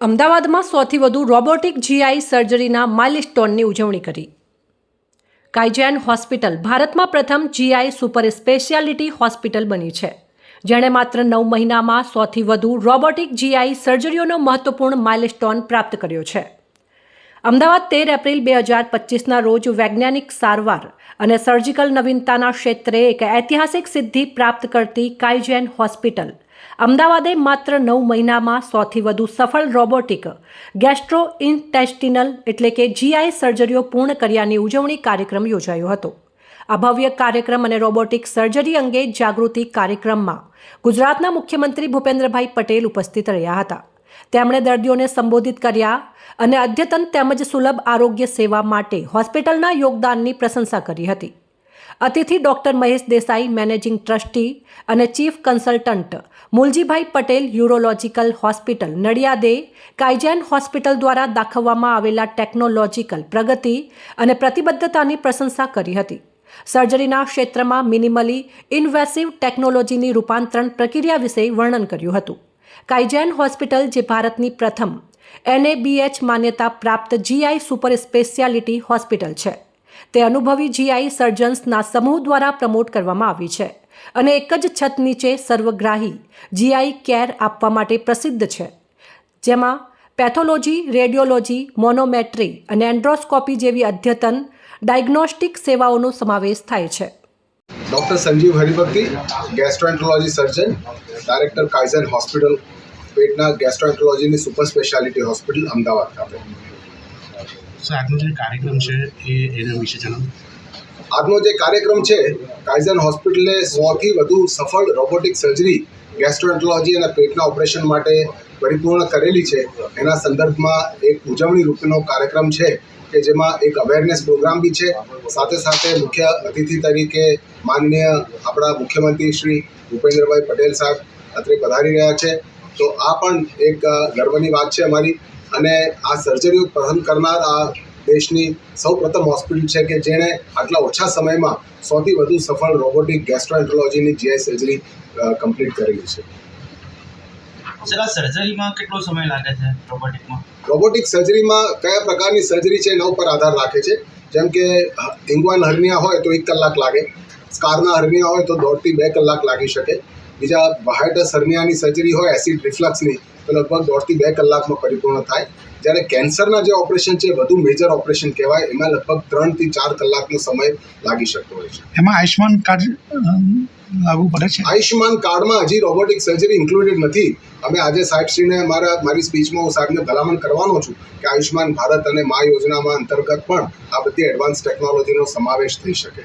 અમદાવાદમાં સૌથી વધુ રોબોટિક જીઆઈ સર્જરીના માઇલસ્ટોનની ઉજવણી કરી. કાઇજેન હોસ્પિટલ ભારતમાં પ્રથમ જીઆઈ સુપર સ્પેશિયાલિટી હોસ્પિટલ બની છે. જેણે માત્ર નવ મહિનામાં સૌથી વધુ રોબોટિક જીઆઈ સર્જરીઓનો મહત્વપૂર્ણ માઇલસ્ટોન પ્રાપ્ત કર્યો છે. અમદાવાદ તેર એપ્રિલ બે હજાર પચીસના રોજ વૈજ્ઞાનિક સારવાર અને સર્જિકલ નવીનતાના ક્ષેત્રે એક ઐતિહાસિક સિદ્ધિ પ્રાપ્ત કરતી કાઇજેન હોસ્પિટલ. અમદાવાદે માત્ર નવ મહિનામાં સૌથી વધુ સફળ રોબોટિક ગેસ્ટ્રો ઇન્ટેસ્ટિનલ એટલે કે જીઆઈ સર્જરીઓ પૂર્ણ કર્યાની ઉજવણી કાર્યક્રમ યોજાયો હતો. આ ભવ્ય કાર્યક્રમ અને રોબોટિક સર્જરી અંગે જાગૃતિ કાર્યક્રમમાં ગુજરાતના મુખ્યમંત્રી ભૂપેન્દ્રભાઈ પટેલ ઉપસ્થિત રહ્યા હતા. તેમણે દર્દીઓને સંબોધિત કર્યા અને અદ્યતન તેમજ સુલભ આરોગ્ય સેવા માટે હોસ્પિટલના યોગદાનની પ્રશંસા કરી હતી. અતિથિ doctor Mahesh Desai, managing trustee અને chief consultant Muljibhai Patel, urological hospital, નડિયાદે Kaizen hospital દ્વારા દાખવવામાં આવેલા ટેકનોલોજીકલ પ્રગતિ અને પ્રતિબદ્ધતાની પ્રશંસા કરી હતી. સર્જરીના ક્ષેત્રમાં મિનિમલી ઇન્વેસિવ ટેકનોલોજીની રૂપાંતરણ પ્રક્રિયા વિશે વર્ણન કર્યું હતું. કાઇજેન હોસ્પિટલ, જે ભારતની પ્રથમ એનએબીએચ માન્યતા પ્રાપ્ત જીઆઈ સુપર સ્પેશિયાલિટી હોસ્પિટલ છે. તે અનુભવી જીઆઈ સર્જન્સના સમૂહ દ્વારા પ્રમોટ કરવામાં આવી છે અને એક જ છત નીચે સર્વગ્રાહી જીઆઈ કેર આપવા માટે પ્રસિદ્ધ છે. જેમાં પેથોલોજી, રેડિયોલોજી, મોનોમેટ્રી અને એન્ડ્રોસ્કોપી જેવી અદ્યતન ડાયગ્નોસ્ટિક સેવાઓનો સમાવેશ થાય છે. Doctor Sanjeev Haribhakti gastroenterology surgeon director Kaizen hospital પેટના ગેસ્ટ્રોએન્ટ્રોલોજીની સુપર સ્પેશિયાલિટી હોસ્પિટલ અમદાવાદ ખાતે. સર આજનો જે કાર્યક્રમ છે, એ એના વિશે જણાવો. આજનો જે કાર્યક્રમ છે કાઇઝન હોસ્પિટલે સોથી વધુ સફળ રોબોટિક સર્જરી ગેસ્ટ્રોએન્ટ્રોલોજી અને પેટના ઓપરેશન માટે પરિપૂર્ણ કરેલી છે. એના સંદર્ભમાં એક ઉજવણી રૂપનો કાર્યક્રમ છે કે જેમાં એક અવેરનેસ પ્રોગ્રામ બી છે. સાથે સાથે મુખ્ય અતિથિ તરીકે માનનીય આપણા મુખ્યમંત્રી શ્રી ભૂપેન્દ્રભાઈ પટેલ સાહેબ અત્રે પધારી રહ્યા છે. તો આ પણ એક ગર્વની વાત છે અમારી. અને આ સર્જરીઓ પસંદ કરનાર આ દેશની સૌ પ્રથમ હોસ્પિટલ છે કે જેણે આટલા ઓછા સમયમાં સૌથી વધુ સફળ રોબોટિક ગેસ્ટ્રોએન્ટ્રોલોજીની જીઆઈ સર્જરી કમ્પ્લીટ કરેલી છે. સર આ સર્જરીમાં કેટલો સમય લાગે છે રોબોટિકમાં? રોબોટિક સર્જરીમાં કયા પ્રકારની સર્જરી છે એના ઉપર આધાર રાખે છે. જેમ કે ઇંગવાન હર્નિયા હોય તો એક કલાક લાગે. સ્કારના હર્નિયા હોય તો દોઢથી બે કલાક લાગી શકે. બીજા વાહાઇટસ હર્નિયાની સર્જરી હોય એસિડ રિફ્લક્સની તો લગભગ દોઢથી બે કલાકમાં પરિપૂર્ણ થાય. જ્યારે કેન્સરના જે ઓપરેશન છે વધુ મેજર ઓપરેશન કહેવાય એમાં લગભગ ત્રણથી ચાર કલાકનો સમય લાગી શકતો હોય છે. એમાં આયુષ્માન કાર્ડ લાગુ પડે છે? આયુષ્યમાન કાર્ડમાં હજી રોબોટિક સર્જરી ઇન્ક્લુડેડ નથી. અમે આજે સાહેબશ્રીને મારા મારી સ્પીચમાં હું સાહેબને ભલામણ કરવાનો છું કે આયુષ્યમાન ભારત અને મા યોજનામાં અંતર્ગત પણ આ બધી એડવાન્સ ટેકનોલોજીનો સમાવેશ થઈ શકે.